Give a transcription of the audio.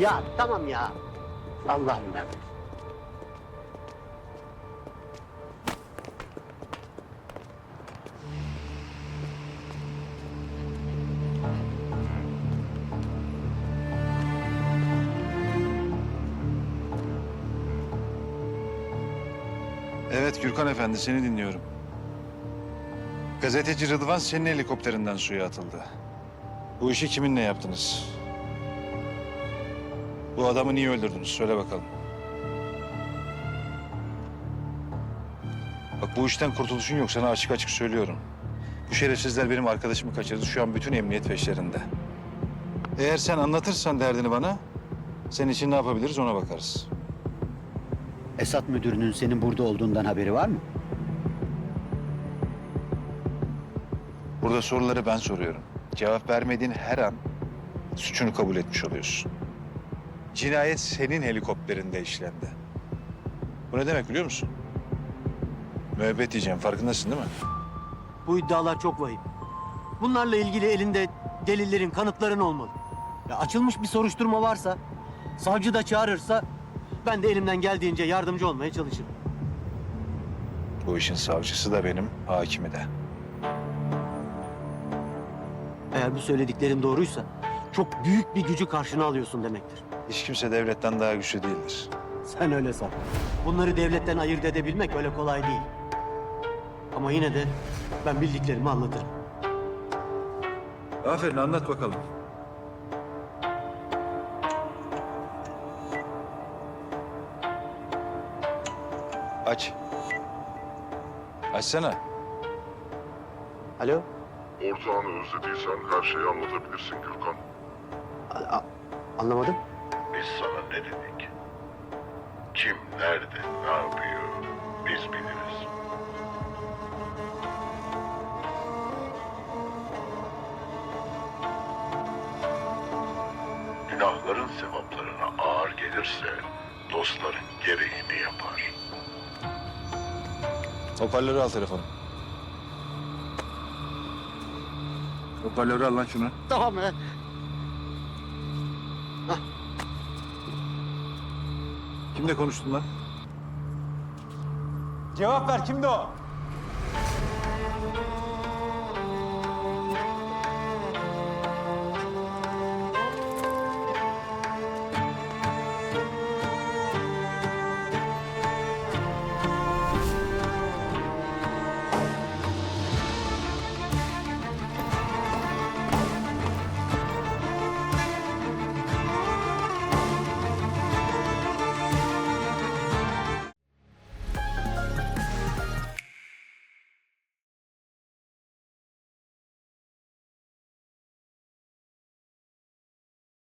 Ya tamam ya. Allah'ım ya. Evet Gürkan Efendi seni dinliyorum. Gazeteci Rıdvan senin helikopterinden suya atıldı. Bu işi kiminle yaptınız? Bu adamı niye öldürdünüz? Söyle bakalım. Bak bu işten kurtuluşun yok. Sana açık açık söylüyorum. Bu şerefsizler benim arkadaşımı kaçırdı. Şu an bütün emniyet peşlerinde. Eğer sen anlatırsan derdini bana, senin için ne yapabiliriz ona bakarız. Esat müdürünün senin burada olduğundan haberi var mı? Burada soruları ben soruyorum. Cevap vermediğin her an suçunu kabul etmiş oluyorsun. Cinayet senin helikopterinde işlendi. Bu ne demek biliyor musun? Müebbet diyeceğim farkındasın değil mi? Bu iddialar çok vahim. Bunlarla ilgili elinde delillerin, kanıtların olmalı. Ya açılmış bir soruşturma varsa, savcı da çağırırsa ben de elimden geldiğince yardımcı olmaya çalışırım. Bu işin savcısı da benim, hakimi de. Eğer bu söylediklerin doğruysa çok büyük bir gücü karşına alıyorsun demektir. Hiç kimse devletten daha güçlü değildir. Sen öyle san. Bunları devletten ayırt edebilmek öyle kolay değil. Ama yine de ben bildiklerimi anlatırım. Aferin anlat bakalım. Aç. Açsana. Alo? Ortağını özlediysen her şeyi anlatabilirsin Gürkan. A- anlamadım. Biz sana ne dedik? Kim, nerede, ne yapıyor biz biliriz. Günahların sevaplarına ağır gelirse dostların gereğini yapar. Hoparlörü al telefonu. Hoparlörü al lan şunu. Tamam ya. Kimle konuştun lan? Cevap ver kimdi o?